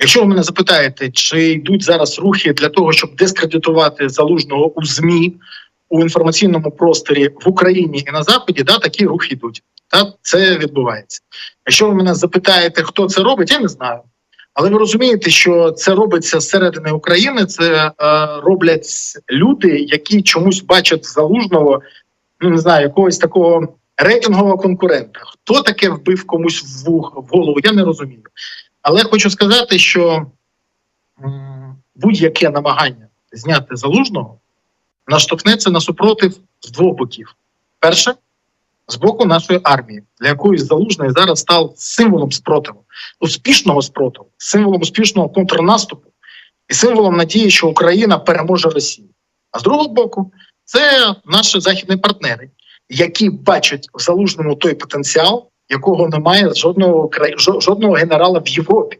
Якщо ви мене запитаєте, чи йдуть зараз рухи для того, щоб дискредитувати залужного у ЗМІ у інформаційному просторі в Україні і на Заході, да, такі рухи йдуть. Та це відбувається. Якщо ви мене запитаєте, хто це робить, я не знаю. Але ви розумієте, що це робиться зсередини України. Це е, роблять люди, які чомусь бачать залужного, ну не знаю, якогось такого рейтингового конкурента. Хто таке вбив комусь вух- в голову, я не розумію. Але хочу сказати, що будь-яке намагання зняти залужного наштовхнеться на супротив з двох боків. Перше, з боку нашої армії, для якої залужний зараз став символом спротиву, успішного спротиву, символом успішного контрнаступу і символом надії, що Україна переможе Росію. А з другого боку, це наші західні партнери, які бачать в залужному той потенціал, якого немає жодного жодного генерала в Європі.